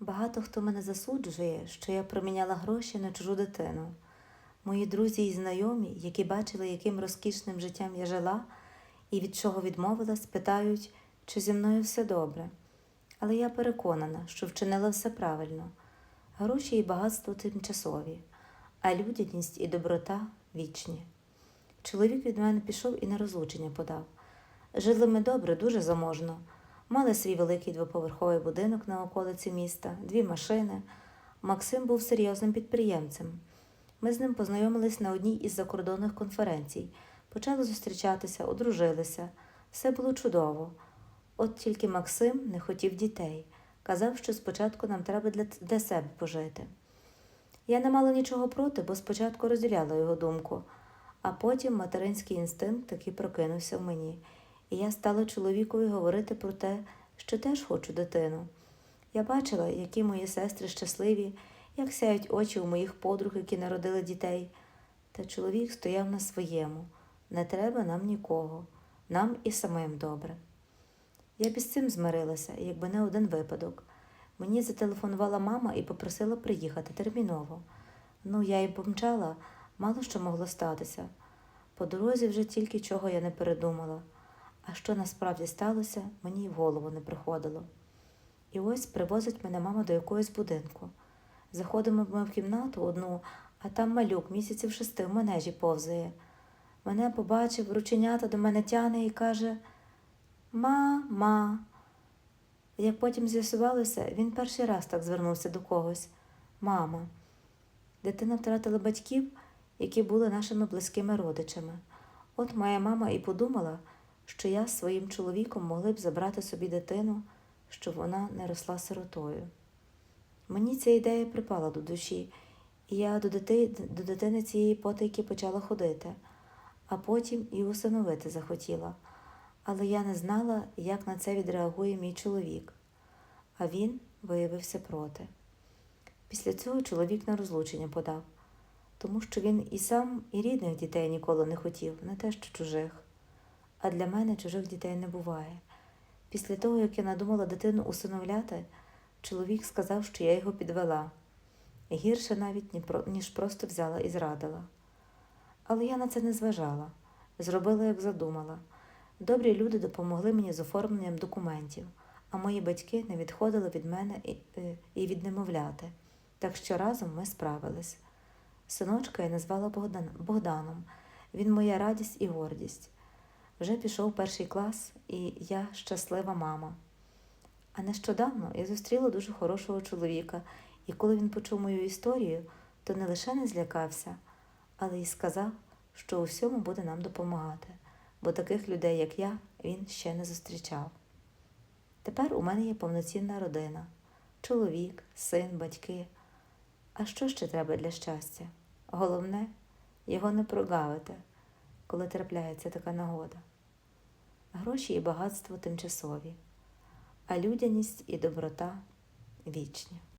Багато хто мене засуджує, що я проміняла гроші на чужу дитину. Мої друзі і знайомі, які бачили, яким розкішним життям я жила і від чого відмовилась, питають, чи зі мною все добре. Але я переконана, що вчинила все правильно. Гроші і багатство тимчасові, а людяність і доброта вічні. Чоловік від мене пішов і на розлучення подав. Жили ми добре, дуже заможно. Мали свій великий двоповерховий будинок на околиці міста, дві машини. Максим був серйозним підприємцем. Ми з ним познайомились на одній із закордонних конференцій, почали зустрічатися, одружилися. Все було чудово. От тільки Максим не хотів дітей. Казав, що спочатку нам треба для, для себе пожити. Я не мала нічого проти, бо спочатку розділяла його думку, а потім материнський інстинкт таки прокинувся в мені, і я стала чоловікові говорити про те, що теж хочу дитину. Я бачила, які мої сестри щасливі, як сяють очі у моїх подруг, які народили дітей. Та чоловік стояв на своєму не треба нам нікого, нам і самим добре. Я б із цим змирилася, якби не один випадок. Мені зателефонувала мама і попросила приїхати терміново. Ну, я й помчала, мало що могло статися. По дорозі вже тільки чого я не передумала. А що насправді сталося, мені й в голову не приходило. І ось привозить мене мама до якогось будинку. Заходимо ми в кімнату одну, а там малюк місяців шести в манежі повзає. Мене побачив, рученята до мене тяне і каже Ма-ма. Як потім з'ясувалося, він перший раз так звернувся до когось мама. Дитина втратила батьків, які були нашими близькими родичами. От моя мама і подумала, що я з своїм чоловіком могли б забрати собі дитину, щоб вона не росла сиротою. Мені ця ідея припала до душі, і я до дитини, до дитини цієї потайки почала ходити, а потім і усиновити захотіла. Але я не знала, як на це відреагує мій чоловік, а він виявився проти. Після цього чоловік на розлучення подав, тому що він і сам, і рідних дітей ніколи не хотів, не те що чужих. А для мене чужих дітей не буває. Після того, як я надумала дитину усиновляти, чоловік сказав, що я його підвела. Гірше навіть, ніж просто взяла і зрадила. Але я на це не зважала, зробила, як задумала. Добрі люди допомогли мені з оформленням документів, а мої батьки не відходили від мене і, е, від немовляти, так що разом ми справились. Синочка я назвала Богданом. Він моя радість і гордість. Вже пішов перший клас, і я щаслива мама. А нещодавно я зустріла дуже хорошого чоловіка, і коли він почув мою історію, то не лише не злякався, але й сказав, що у всьому буде нам допомагати, бо таких людей, як я, він ще не зустрічав. Тепер у мене є повноцінна родина, чоловік, син, батьки. А що ще треба для щастя? Головне, його не прогавити, коли трапляється така нагода. Гроші і багатство тимчасові, а людяність і доброта вічні.